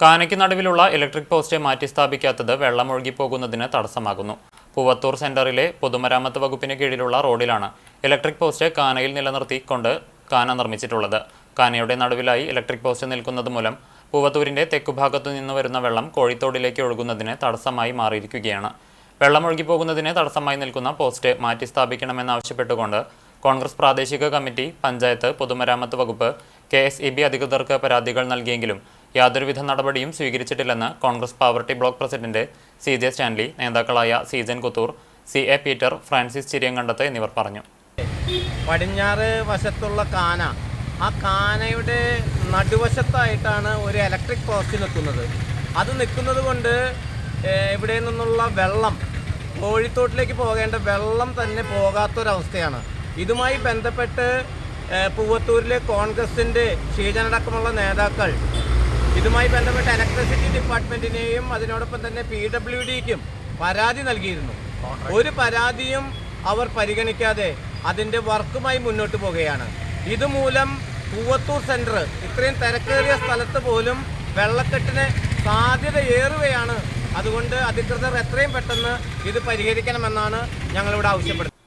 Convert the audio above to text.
കാനയ്ക്ക് നടുവിലുള്ള electric post മാറ്റി സ്ഥാപിക്കാത്തത് വെള്ളമൊഴുകി പോകുന്നതിന് തടസ്സമാകുന്നു. പൂവത്തൂർ സെന്ററിലെ പൊതുമരാമത്ത് വകുപ്പിന് കീഴിലുള്ള റോഡിലാണ് ഇലക്ട്രിക് പോസ്റ്റ് കാനയിൽ നിലനിർത്തിക്കൊണ്ട് കാന നിർമ്മിച്ചിട്ടുള്ളത്. കാനയുടെ നടുവിലായി ഇലക്ട്രിക് പോസ്റ്റ് നിൽക്കുന്നത് മൂലം പൂവത്തൂരിന്റെ തെക്കുഭാഗത്തു നിന്ന് വരുന്ന വെള്ളം കോഴിത്തോടിലേക്ക് ഒഴുകുന്നതിന് തടസ്സമായി മാറിയിരിക്കുകയാണ്. വെള്ളം ഒഴുകിപ്പോകുന്നതിന് തടസ്സമായി നിൽക്കുന്ന പോസ്റ്റ് മാറ്റി സ്ഥാപിക്കണമെന്നാവശ്യപ്പെട്ടുകൊണ്ട് കോൺഗ്രസ് പ്രാദേശിക കമ്മിറ്റി പഞ്ചായത്ത് പൊതുമരാമത്ത് വകുപ്പ് കെ എസ് ഇ ബി അധികൃതർക്ക് പരാതികൾ നൽകിയെങ്കിലും യാതൊരുവിധ നടപടിയും സ്വീകരിച്ചിട്ടില്ലെന്ന് Congress poverty block president C J Stanley നേതാക്കളായ Seejan Kuthoor C A Peter Francis Chiriyankandath എന്നിവർ പറഞ്ഞു. പടിഞ്ഞാറ് വശത്തുള്ള കാന. ആ കാനയുടെ നടുവശത്തായിട്ടാണ് ഒരു ഇലക്ട്രിക് പോസ്റ്റ് നിൽക്കുന്നത്. അത് നിൽക്കുന്നത് കൊണ്ട് ഇവിടെ നിന്നുള്ള വെള്ളം കോഴിത്തോട്ടിലേക്ക് പോകേണ്ട വെള്ളം തന്നെ പോകാത്തൊരവസ്ഥയാണ്. ഇതുമായി ബന്ധപ്പെട്ട് പൂവത്തൂരിലെ കോൺഗ്രസിന്റെ ക്ഷീജനടക്കമുള്ള നേതാക്കൾ ഇതുമായി ബന്ധപ്പെട്ട് ഇലക്ട്രിസിറ്റി ഡിപ്പാർട്ട്മെന്റിനെയും അതിനോടൊപ്പം തന്നെ പി ഡബ്ല്യു ഡിക്കും പരാതി നൽകിയിരുന്നു. ഒരു പരാതിയും അവർ പരിഗണിക്കാതെ അതിന്റെ വർക്കുമായി മുന്നോട്ട് പോകുകയാണ് ഇതുമൂലം പൂവത്തൂർ സെന്റർ ഇത്രയും തിരക്കേറിയ സ്ഥലത്ത് പോലും വെള്ളക്കെട്ടിന് സാധ്യത ഏറുകയാണ്. അതുകൊണ്ട് അധികൃതർ എത്രയും പെട്ടെന്ന് ഇത് പരിഹരിക്കണമെന്നാണ് ഞങ്ങളിവിടെ ആവശ്യപ്പെടുന്നത്.